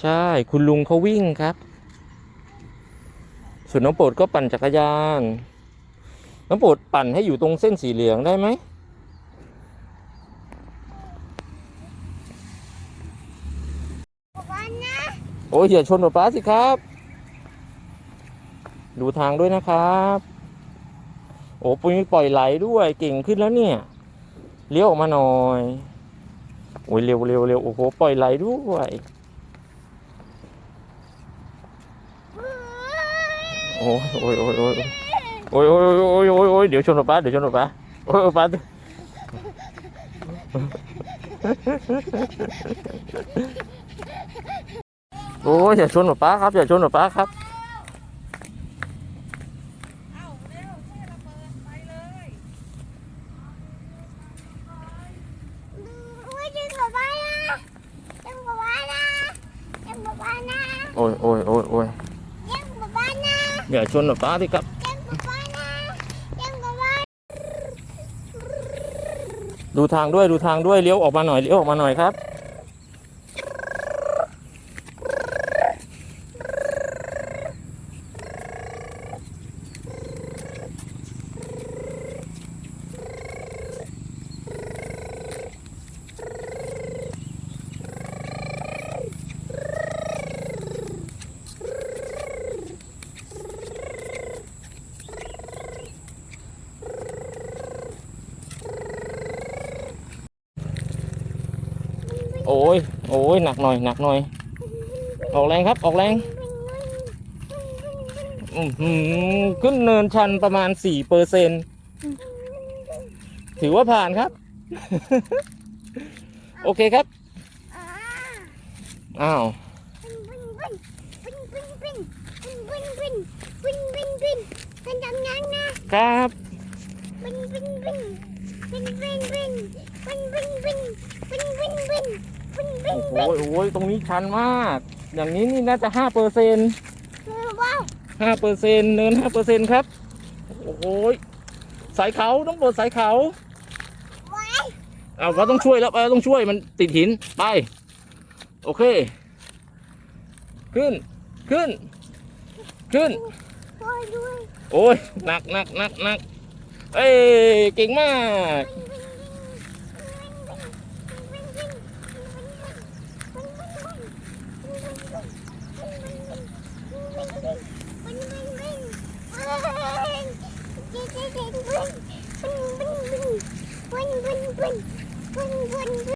ใช่ คุณลุงเขาวิ่งครับ ส่วนน้องโปรดก็ปั่นจักรยาน น้องโปรดปั่นให้อยู่ตรงเส้นสีเหลืองได้ไหมวันนะโอ้ยอย่าชนป๊าป๊าสิครับ ดูทางด้วยนะครับ โอ้ปุ้ยปล่อยไหลด้วยเก่งขึ้นแล้วเนี่ย เลี้ยวออกมาหน่อย โอ้ยเร็วเร็วเร็วโอ้โหปล่อยไหลด้วย โอ้ยโอ้ยโอ้ยโอ้ยโอ้ยโอ้ยโอ้ยโอ้ยโอ้ยเดี๋ยวชนป๊าป๊าเดี๋ยวชนป๊าป๊าโอ้ยป๊าโอ้ยอย่าชนป๊าป๊าครับอย่าชนป๊าป๊าครับเอาเร็วช่วยระเบิดไปเลยอุ้ยจังกับบ้านนะจังกับบ้านนะจังกับบ้านนะโอ้ยโอ้ยโอ้ยโอ้ย จังกับบ้านนะ อย่าชนป๊าป๊าสิครับจังกับบ้านนะจังกับบ้านดูทางด้วยดูทางด้วยเลี้ยวออกมาหน่อยเลี้ยวออกมาหน่อยครับ โอ้ยโอ้ยหนักหน่อยหนักหน่อย ออกแรงครับออกแรงอื้อหือขึ้นเนินชันประมาณสี่เปอร์เซนถือว่าผ่านครับ โอเคครับอ่าอ้าววิ่งวิ่งวิ่งวิ่งวิ่งวิ่งวิ่งวิ่งวิ่งวิ่งวิ่งวิ่งเป็นจำยังนะครับวิ่งวิ่งวิ่งวิ่งวิ่งวิ่งวิ่งวิ่งวิ่งวิ่งวิ่งวิ่งวิ่งวิ่ง โอ้โหวิ่งโอ้ยตรงนี้ชันมาก อย่างนี้นี่น่าจะห้าเปอร์เซนว้าวห้าเปอร์เซนเนินห้าเปอร์เซนครับ โอ้โหสายเขาต้องเปิดสายเขาไว้เอาเราต้องช่วยแล้วเราต้องช่วยมันติดหินไป โอเค ขึ้นขึ้น ขึ้นช่วยด้วยโอ้ยหนักหนักหนักหนักเอ้ยเก่งมาก Win, win, win.